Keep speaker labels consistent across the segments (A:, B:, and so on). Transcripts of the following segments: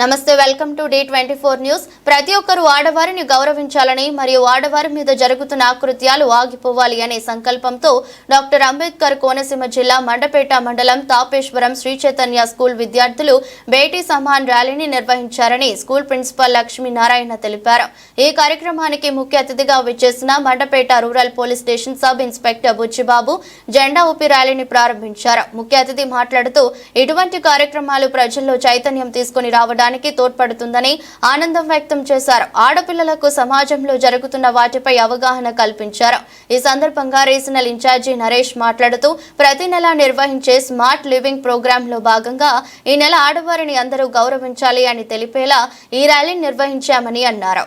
A: నమస్తే welcome to D twenty four news. ప్రతి ఒక్కరూ ఆడవారిని గౌరవించాలని మరియు ఆడవారి మీద జరుగుతున్న ఆకృత్యాలు ఆగిపోవాలి అనే సంకల్పంతో డాక్టర్ అంబేద్కర్ కోనసీమ జిల్లా మండపేట మండలం తాపేశ్వరం శ్రీ చైతన్య స్కూల్ విద్యార్థులు బేటీ సమాన్ ర్యాలీని నిర్వహించారని స్కూల్ ప్రిన్సిపల్ లక్ష్మీనారాయణ తెలిపారు. ఈ కార్యక్రమానికి ముఖ్య అతిథిగా విచ్చేసిన Mandapeta rural police station sub inspector Buchibabu జెండా ఊపి ర్యాలీని ప్రారంభించారు. ముఖ్య అతిథి మాట్లాడుతూ ఇటువంటి కార్యక్రమాలు ప్రజల్లో చైతన్యం తీసుకుని రావడానికి తోడ్పడుతుందని ఆనందం వ్యక్తం చేశారు. ఆడపిల్లలకు సమాజంలో జరుగుతున్న వాటిపై అవగాహన కల్పించారు. ఈ సందర్భంగా రీజనల్ ఇన్ఛార్జి నరేష్ మాట్లాడుతూ ప్రతి నెల నిర్వహించే స్మార్ట్ లివింగ్ ప్రోగ్రామ్లో భాగంగా ఈ నెల ఆడవారిని అందరూ గౌరవించాలి అని తెలిపేలా ఈ ర్యాలీ నిర్వహించామని అన్నారు.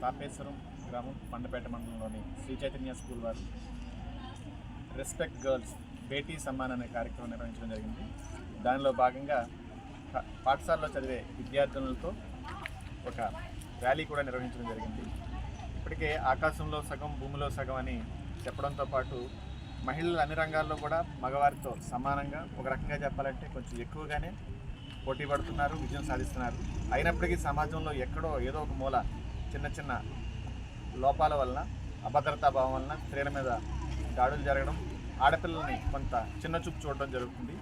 B: తాపేశ్వరం గ్రామం పండపేట మండలంలోని శ్రీ చైతన్య స్కూల్ వారు రెస్పెక్ట్ గర్ల్స్ బేటీ సమ్మాన్ అనే కార్యక్రమం నిర్వహించడం జరిగింది. దానిలో భాగంగా పాఠశాలలో చదివే విద్యార్థినులతో ఒక ర్యాలీ కూడా నిర్వహించడం జరిగింది. ఇప్పటికే ఆకాశంలో సగం భూమిలో సగం అని చెప్పడంతో పాటు మహిళలు అన్ని రంగాల్లో కూడా మగవారితో సమానంగా ఒక రకంగా చెప్పాలంటే కొంచెం ఎక్కువగానే పోటీ పడుతున్నారు విజయం సాధిస్తున్నారు. అయినప్పటికీ సమాజంలో ఎక్కడో ఏదో ఒక మూల చిన్న చిన్న లోపాల వలన అభద్రతా భావం వలన స్త్రీల మీద దాడులు జరగడం ఆడపిల్లల్ని కొంత చిన్న చూపు చూడడం జరుగుతుంది.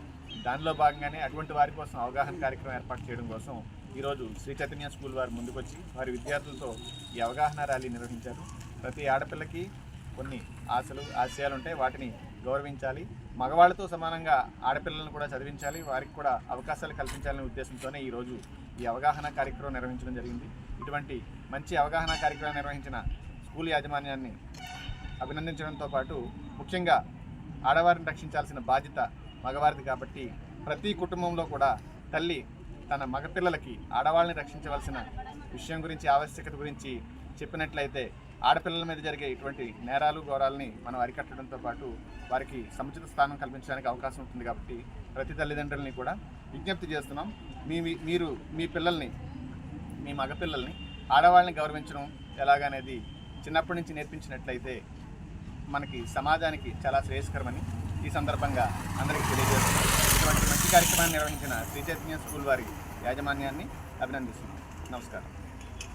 B: దానిలో భాగంగానే అటువంటి వారి కోసం అవగాహన కార్యక్రమం ఏర్పాటు చేయడం కోసం ఈరోజు శ్రీ చైతన్య స్కూల్ వారు ముందుకొచ్చి వారి విద్యార్థులతో ఈ అవగాహన ర్యాలీ నిర్వహించారు. ప్రతి ఆడపిల్లకి కొన్ని ఆశలు ఆశయాలు ఉంటాయి వాటిని గౌరవించాలి. మగవాళ్ళతో సమానంగా ఆడపిల్లలను కూడా చదివించాలి. వారికి కూడా అవకాశాలు కల్పించాలనే ఉద్దేశంతోనే ఈరోజు ఈ అవగాహన కార్యక్రమం నిర్వహించడం జరిగింది. ఇటువంటి మంచి అవగాహన కార్యక్రమం నిర్వహించిన స్కూల్ యాజమాన్యాన్ని అభినందించడంతో పాటు ముఖ్యంగా ఆడవారిని రక్షించాల్సిన బాధ్యత మగవారిది కాబట్టి ప్రతి కుటుంబంలో కూడా తల్లి తన మగపిల్లలకి ఆడవాళ్ళని రక్షించవలసిన విషయం గురించి ఆవశ్యకత గురించి చెప్పినట్లయితే ఆడపిల్లల మీద జరిగే ఇటువంటి నేరాలు ఘోరాలని మనం అరికట్టడంతో పాటు వారికి సముచిత స్థానం కల్పించడానికి అవకాశం ఉంటుంది కాబట్టి ప్రతి తల్లిదండ్రులని కూడా విజ్ఞప్తి చేస్తున్నాం. మీ మీరు మీ పిల్లల్ని మీ మగపిల్లల్ని ఆడవాళ్ళని గౌరవించడం ఎలాగనేది చిన్నప్పటి నుంచి నేర్పించినట్లయితే మనకి సమాజానికి చాలా శ్రేయస్కరమని ఈ సందర్భంగా అందరికీ తెలియజేస్తున్నాం. ఇటువంటి మంచి కార్యక్రమాన్ని నిర్వహించిన శ్రీ చైతన్య స్కూల్ వారి యాజమాన్యాన్ని అభినందిస్తున్నాం. నమస్కారం.